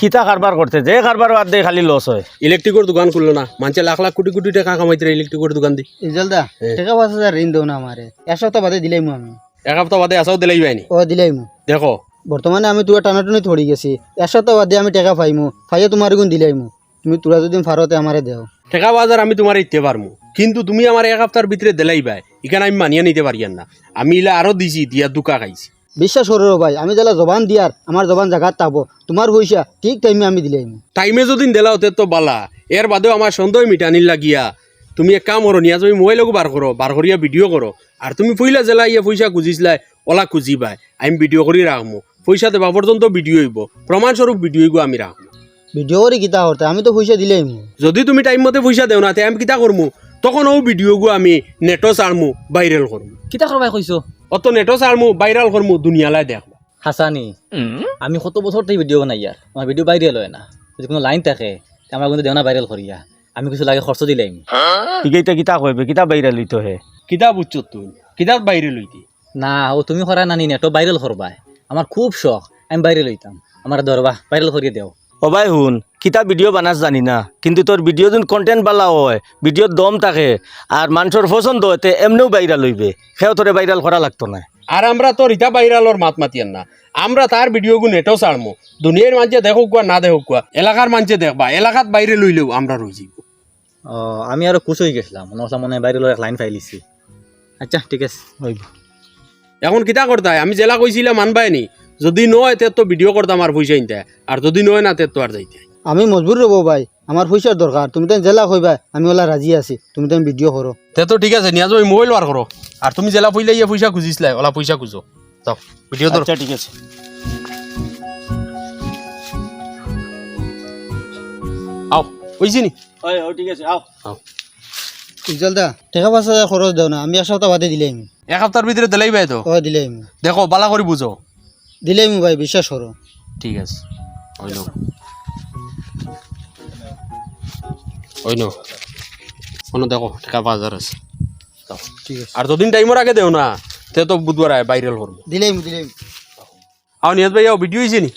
কিতা কারবার করতে যে কারবার বাদ দিয়ে খালি লস হয়। ইলেকট্রিকের দোকান খুললো না। মানুষে লাখ লাখ কোটি কোটি টাকা কামাইতে ইলেকট্রিকের দোকান দি। ইজলদা টাকা পাঁচ হাজার ঋণ দেও না আমারে এক সপ্তাহ বাদে দিলাই মু আমি। এক সপ্তাহ বাদে আসাও দিলাই বাইনি ও দিলাই মু দেখো। বর্তমানে আমি তোরা টানাটুনি থড়ি গেছি। এক সপ্তাহ বাদে আমি টাকা পাইমু পাইয়ে তোমার গুণ দিলাই মু। তুমি তোরা যদি ফারতে আমারে দেও। টাকা বাজার আমি তোমার ইতে পারমু কিন্তু তুমি আমার এক সপ্তাহের ভিতরে দিলাই বাই এখানে আমি মানিয়ে নিতে পারি না আমি ইলা আরও দিছি দিয়া দুকা খাইছি। বিশ্বাস করো ভাই আমি যারা জবান দিয়ার আমার জবান জাগাত তাবো। তোমার পয়সা ঠিক টাইমে আমি দিলাই মু টাইমে যদি দেলা হতে তো বালা এর বাদেও আমার সন্দেহ মিটানির লাগিয়া। তুমি এক কাম করো নিয়া তুমি মোবাইলকো বার করো বার করিয়া ভিডিও করো আর তুমি পইলা জেলা ইয়া পয়সা খুঁজিছিলাই ওলা খুঁজি পাই আমি ভিডিও করি রাখমু পয়সা দেবা পর্যন্ত ভিডিও হইব প্রমাণস্বরূপ ভিডিও হইব আমি রাখমু ভিডিও করে কিতা করতে আমি তো পয়সা দিলাই যদি তুমি টাইম মতে পয়সা দেও না তে আমি কিতা করমু তখন ও ভিডিওগু আমি নেটও চাড়মু ভাইরাল করমু কিতা করবাই কইছো অত নেটও চাড়মু ভাইরাল করমু দুনিয়ালাই দেখবা হাসানি আমি কত বছর থেকে ভিডিও বানাই ইয়ার আমার ভিডিও বাইরে লয় না। যদি কোনো লাইন থাকে তে আমার কিন্তু দেওনা ভাইরাল করিয়া আমি কিছু লাগে খরচ দিলাম ইগেইটা কিতা কইবে কিতা বাইরে লইতো হে কিতা বুঝছ তুই কিতাব বাইরে লইতি না ও তুমি করা নানি নেটো ভাইরাল করবাই আমার খুব শখ আমি বাইরে লইতাম আমার ধরবা ভাইরাল করিয়ে দেও ও ভাই শুন কিতা ভিডিও বানাস জানি না। কিন্তু তোর ভিডিও যোন কন্টেন্ট বালা হয় ভিডিওর দম থাকে আর মানুষের পছন্দ হতে এমনিও বাইরা লইবে সেও তোরে ভাইরাল করা লাগতো না আর আমরা তো রিতা ভাইরালর মাত মাতিয়ান না। আমরা তার ভিডিওগু নেটও চাড়মু দুনিয়ার মানুষে দেখুক কুয়া না দেখুক কুয়া এলাকার মানুষে দেখবা এলাকাত বাইরে লইলেও আমরা রই যাব ও আমি আরও খুশ হয়ে গেছিলাম। মনে হচ্ছিলাম মনে বাইরে এক লাইন ফাইলিছি আচ্ছা ঠিক আছে হইব এখন কিতা করতাই আমি জেলা কইছিলাম মানবাই নি। যদি নয় তে তো ভিডিও করতাম আর পয়সা নিতে আর যদি নয় না তে তো আর যাইতে। আমি মজবুর রব ভাই আমার পয়সার দরকার তুমি তো জেলা কইবা আমি ওলা রাজি আছি। তুমি তো ভিডিও করো তে তো ঠিক আছে নিয়া যাই মোবাইল বার করো আর তুমি জেলা পইলে ইয়ে পয়সা খুঁজিছিলাই ওলা পয়সা খুঁজো। যাও ভিডিও ধরো আচ্ছা ঠিক আছে। আও কইছি নি? ও ঠিক আছে আও। আও। ইজলদা টাকা পাঁচ হাজার খরচ দেও না আমি এক সপ্তাহ বাদে দিলাই মু এক সপ্তাহের ভিতরে দিলাই বাই তো? ও দিলাই মু দেখো বালা করে বুঝো দিলাই মু ভাই বিশ্বাস করো ঠিক আছে। ওই নো। কোনো দেখো টাকা পাঁচ হাজার আছে। ঠিক আছে। আর যদিন টাইমের আগে দেও না তে তো বুধবার আয় ভাইরাল করব দিলাই। মু আও নিয়াজ ভাই ভিডিও হয়েছে নি?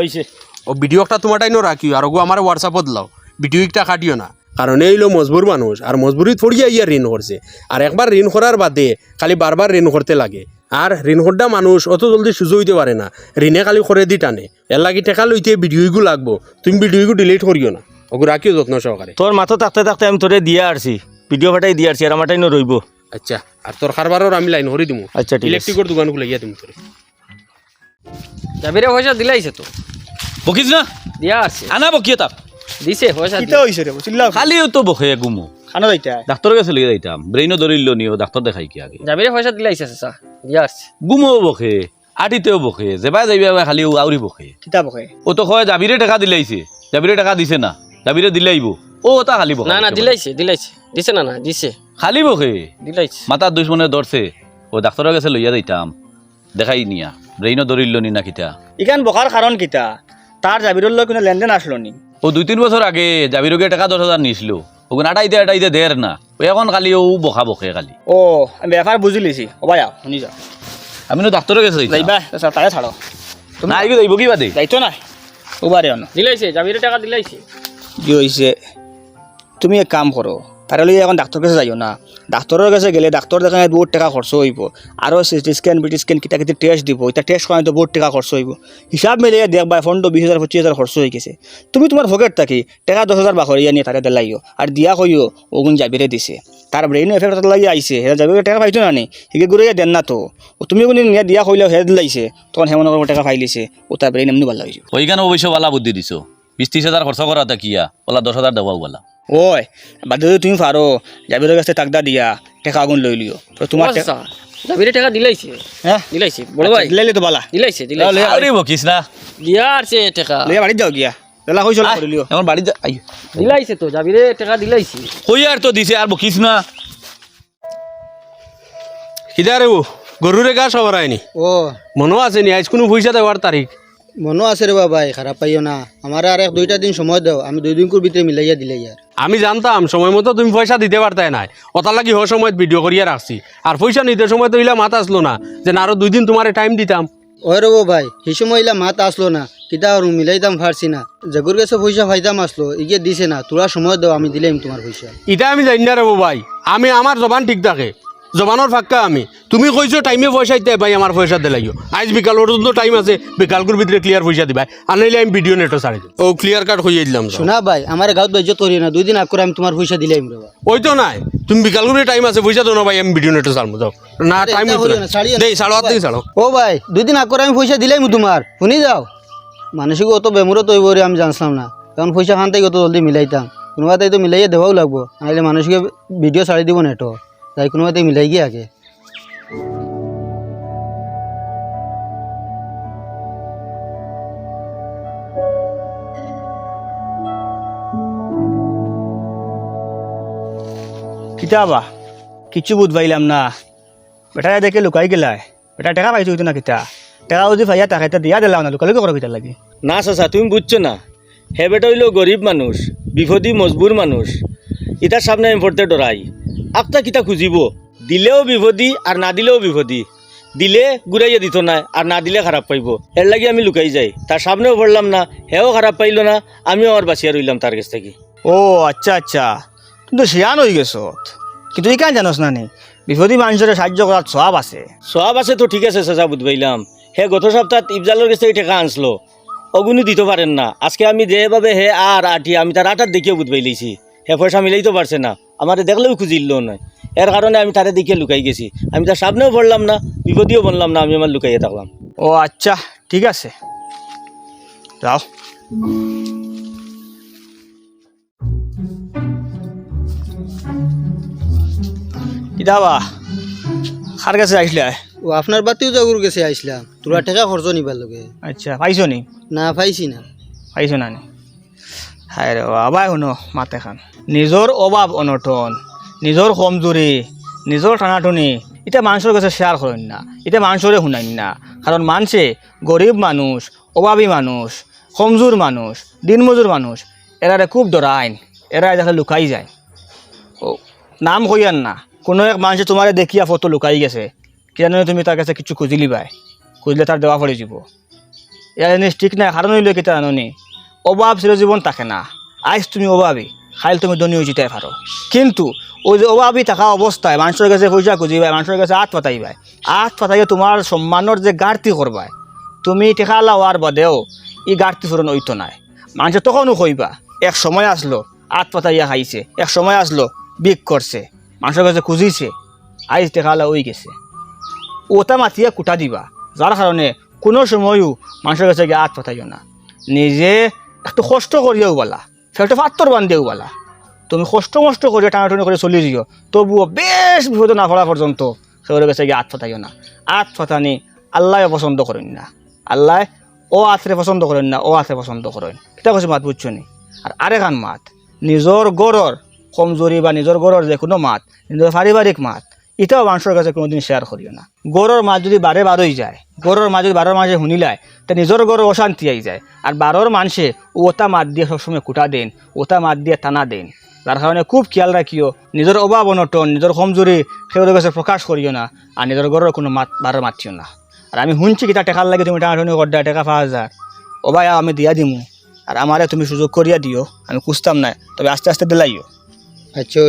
ওইছে ও ভিডিও একটা তোমার টাইনও রাখিও আর ওগো আমার হোয়াটসঅ্যাপত লাও। ভিডিও একটা কাটিও না। কারণ এই হলো মজবুর মানুষ আর মজবুরি থরিয়া ইয়া ঋণ করছে আর একবার ঋণ করার বাদে খালি বারবার ঋণ করতে লাগে। আর ঋণ করটা মানুষ অত জলদি সুযোগ হইতে পারে না। ঋণে খালি করে দি টানে। এর লাগি টেকা লইতে ভিডিওগু লাগবো। তুমি ভিডিওগু ডিলিট করিও না। ওগু রাখিও যত্ন সহকারে। তোর মাথা থাকতে থাকতে আমি তোরে দিয়ে আসছি ভিডিও ফাটাই দিয়ে আসছি আর আমার টাইনও রইব। আচ্ছা আর তোর খারবারও আমি লাইন করে দিমু। আচ্ছা ঠিক ইলেকট্রিকের দোকান খুলে গিয়া তুমি তোরে। জাবিরে পয়সা দিলাইছে তো। বকিস না? দিয়া আছে আনা বকিয়ে তাপ দিছে পয়সা কিতা হইছে রে চিল্লা খালি তো বকে গুমো খানা যাইতা। ডাক্তার কাছে লিয়ে যাইতাম। ব্রেইনও ধরিল নিও ডাক্তার দেখাই কি আগে। জাবিরে পয়সা দিলাইছে চাচা। দিয়া আছে গুমো বকে আটিতেও বকে যেবা যাইবা খালি আউরি বকে কিতা বকে ও তো কয় জাবিরে টাকা দিলাইছে। জাবিরে টাকা দিছে না। জাবিরে দিলাইব। ও তা খালি বকে না না দিলাইছে দিলাইছে। দিছে না না দিছে। খালি বকে দিলাইছে। মাথার দুশ্মনে ধরছে। ও ডাক্তারের কাছে লইয়া যাইতাম। দেখাই নিয়া। ব্রেইনও ধরিল নি না কিতা। ইখান বকার কারণ কিতা? তার জাবিরুল কোনো লেনদেন আসলো নি? ও দুই তিন বছর আগে জাবিরকে টাকা দশ হাজার নিছিল। ওখানে আটাইতে আটাইতে দের না। ও এখন খালি ও বকা বকে খালি ও আমি ব্যাপার বুঝি লিছি ও ভাই আও, শুনি যাও আমি তো ডাক্তারের কাছে যাইতাম। যাইবা স্যার তারে ছাড়ো না আইবে যাইব কি বাদে যাইতো না ওবারে অন দিলাইছে জাবিরে টাকা দিলাইছে। কি হয়েছে তুমি এক কাম করো তারে লইয়া এখন ডাক্তার কাছে যাইও না। ডাক্তারের কাছে গেলে ডাক্তার দেখানে বহুত টাকা খরচ হইব আরও সিটি স্ক্যান বিটি স্ক্যান কিটা কিটা টেস্ট দিব এটা টেস্ট করাই তো বহুত টাকা খরচ হইব হিসাব মিলিয়ে দেখবা ফোনটো বিশ হাজার পঁচিশ হাজার খরচ হয়ে গেছে। তুমি তোমার ভোগের থাকি টাকা দশ হাজার বাখরিয়া নিয়ে তারে দেলাইও আর দিয়া কইও ওগুন জাবিরে দিছে। তার ব্রেইন এফেক্ট লাগি আইছে সেটা যাবে টাকা পাইতো না নি? হিগে ঘুরে দেন না তো। তুমি কোন নিয়ে দিয়া কইলেও হে দিলাইছে। তখন হেমন টাকা পাইলিছে ও তার ব্রেইন এমনি ভালো হয়েছে ওইখানে অবশ্য বালা বুদ্ধি দিছো। বিশ ত্রিশ হাজার খরচ করা তা কিয়া ওলা দশ হাজার দেওয়া বলা ওই বাদ তুমি পারো জাবিরের কাছে টাকদা দিয়া টাকা আগুন লই লিও তোমার জাবিরে টাকা দিলাইছে। হ্যাঁ দিলাইছে বড় ভাই। দিলাইলে তো বালা দিলাইছে দিলাইছে। আরে বকিস না। দিয়া আছে টাকা। লইয়া বাড়ি যাও গিয়া। লেলা হই চলা করে লিও এখন বাড়ি যা আই। দিলাইছে তো জাবিরে টাকা দিলাইছে। কই আর তো দিছে আর বকিস না। কিদা রে ও গরুরে গা সবার আইনি ও মনেও আছে নি আজ কোনো পয়সা দেওয়ার তারিখ মনও আছে রে ভাই খারাপ পাইও না। আমার আর এক দুইটা দিন সময় দাও আমি দুই দিন ভিতরে মিলাইয়া দিলাই আর আমি জানতাম সময় মতো তুমি পয়সা দিতে পারতাই নাই। ওটার লাগি হ সময় ভিডিও করিয়া রাখছি। আর পয়সা নিতে সময় তো ইলা মাথা আসলো না যে আরও দুই দিন তোমার টাইম দিতাম। ওই রবো ভাই সেই সময় ইলা মাত আসলো না কিতা আর মিলাইতাম পারছি না। জাগুর কাছে পয়সা ফাইতাম আসলো ইগে দিছে না তোরা সময় দাও আমি দিলাম তোমার পয়সা। এটা আমি জানি না রে ভাই আমি আমার জবান ঠিক থাকে। জবানোর ফাক্কা আমি। তুমি কইছো টাইমে পয়সা দিতে ভাই আমার পয়সা দিলাইও আজ বিকাল পর্যন্ত টাইম আছে বিকালকুর ভিতরে ক্লিয়ার পয়সা দিবা। আর নাইলে আমি ভিডিও নেটও ছাড়ি দিই ও ক্লিয়ার কাট হইয়ে দিলাম শোনা ভাই আমার গাঁত বেজ্জত করি না দুই দিন আগ করে আমি তোমার পয়সা দিলাম রে ওই তো নাই। তুমি বিকালকুরে টাইম আছে পয়সা তো না ভাই আমি ভিডিও নেটও ছাড়বো যাও। না টাইম এটা না, দেই। ছাড়ো আর দিই ছাড়ো ও ভাই দুই দিন আগ করে আমি পয়সা দিলাম তোমার শুনি যাও। মানুষকে অত বেমুরত হইব রে আমি জানতাম না। কারণ পয়সা খান থেকে অত জলদি মিলাইতাম কোনোবাতে তো মিলাইয়ে দেওয়াও লাগবো। নাহলে মানুষকে ভিডিও ছাড়ি দিব নেটো তাই কোনোবাতে মিলাই গিয়ে আগে। কিতাবা কিছু বুধ পাইলাম না। বেটা দেখে লুকাই গেলাই। বেটা টাকা পাইছো না কিতা? টাকা যদি পাইয়া টাকা এটা দিয়া দিলাম না লুকালুকি করো কিতা লাগি। না চাচা তুমি বুঝছ না। হে বেটা হইল গরিব মানুষ বিপদী মজবুর মানুষ। ইটার সামনে আমি পড়তে ডরাই আপনা কিতা খুঁজিব? দিলেও বিপদী আর না দিলেও বিপদী দিলে ঘুরাইয়া দিত না আর না দিলে খারাপ পাইব। এর লাগি আমি লুকাই যাই। তার সামনেও পড়লাম না হেও খারাপ পাইলো না আমিও আর বাঁচিয়া রইলাম তার কাছ থেকে। ও আচ্ছা আচ্ছা। তুমি তো শিয়ান হয়ে গেছ। কিন্তু এই কেন জানোস না নি? বিপদী মানুষের সাহায্য করার সব আছে। সব আছে তো ঠিক আছে চাচা বুঝবাইলাম হে গত সপ্তাহ ইফজালের কাছ থেকে টাকা আনছিল। অগুনি দিতে পারেন না। আজকে আমি যেভাবে হে আর আটি আমি তার আটার দেখিয়ে বুঝবাই লইছি। হে পয়সা মিলাইতে পারছে না। আমার দেখলেও খুঁজিল নয় এর কারণে আমি তারে দেখিয়ে লুকাই গেছি। আমি তার সামনেও পড়লাম না বিপদেও বললাম না আমি আমার লুকাইয়ে থাকলাম। ও আচ্ছা ঠিক আছে। যাও। কিতাবা খার কাছে আসলে ও আপনার বাতিও জাগুর গেছে আইসলাম তোরা টাকা খরচ নিবার লগে। আচ্ছা পাইছো নি? না পাইছি না। পাইছো না নি? হায় রে বাবাই শুনো মাতে খান। নিজৰ অভাৱ অনটন, নিজৰ কমজুৰি, নিজৰ টানাটনি, এতিয়া মানুষের কাছে শেয়ার করেন না এটা মানুষরে শুনাইন না। কারণ মানুষে গরিব মানুষ অভাবী মানুষ কমজোর মানুষ দিনমজুর মানুষ এরারে খুব ডরাইন এরা দেখে লুকাই যায়। ও নাম কইয়ান না, কোনো এক মানুষে তোমারে দেখিয়া ফটো লুকাই গেছে কি জানো তুমি তার কাছে কিছু খুঁজিলি পাই খুঁজলে তার দেওয়া পড়ে যাব। ইয়ার জিনিস ঠিক নাই কারণ হইলে কেটা জাননি অভাব চিরজীবন থাকে না আইস তুমি অভাবী খাইল তুমি ধনী হয়ে যেতে পারো কিন্তু ওই যে অভাবী থাকা অবস্থায় মানুষের কাছে পয়সা খুঁজিবাই, মানুষের কাছে আত পাতাইবাই। আত পাতাইয়ে তোমার সম্মানের যে ঘাটতি করবাই, তুমি টেকা লাওয়ার বাদেও ই ঘাটতি পূরণ হইতো নাই। মানুষে তখনও কইবা, এক সময় আসলো, আত পাতাইয়া খাইছে, এক সময় আসলো, বিক করছে, মানুষের কাছে খুঁজিছে আইস টেকা হয়ে গেছে। ওটা মাতিয়ে কুটা দিবা, যার কারণে কোনো সময়ও মানুষের কাছে গিয়ে আত পাতাইও না। নিজে একটু কষ্ট করিয়াও বলা। ফেলটা পাত্তর বান্ধিও বলা। তুমি কষ্ট মষ্ট করে টানাটানি করে চলি যাও তবুও বেশ বিপদ না পড়া পর্যন্ত সেগুলো কাছে গিয়ে আত ফাতাইও না। আত ফাতানি আল্লাহ পছন্দ করেন না। আল্লাহ ও আথরে পছন্দ করেন না, ও আথরে পছন্দ করেন। এটা কৈছে মাত, বুঝছ নি? আর আরেকান মাত, নিজর গড়র কমজোরি বা নিজর গড়র যে কোনো মাত, নিজের পারিবারিক মাত এটাও মানুষের কাছে কোনোদিন শেয়ার করিও না। গড়র মাছ যদি বারে বারোই যায় গড়র মাছ যদি বারোর মাঝে শুনিলায় তা নিজের গড় অশান্তি আই যায়। আর বারোর মানুষে ওটা মাত দিয়ে সবসময় কুটা দেন ওটা মাত দিয়ে টানা দেন। যার কারণে খুব খেয়াল রাখিও, নিজের অভাব অনটন, নিজের কমজোরি সেগুলোর কাছে প্রকাশ করিও না, আর নিজের গড়ের কোনো মাত বারো মাতিও না। আর আমি শুনছি কিতা টেকার লাগে তুমি টানাটনি করডা টেকা পাওয়া হাজার ওবাই আমি দিয়া দিমু। আর আমারে তুমি সুযোগ করিয়া দিও, আমি খুঁজতাম না তবে আস্তে আস্তে দিলাইও। আচ্ছা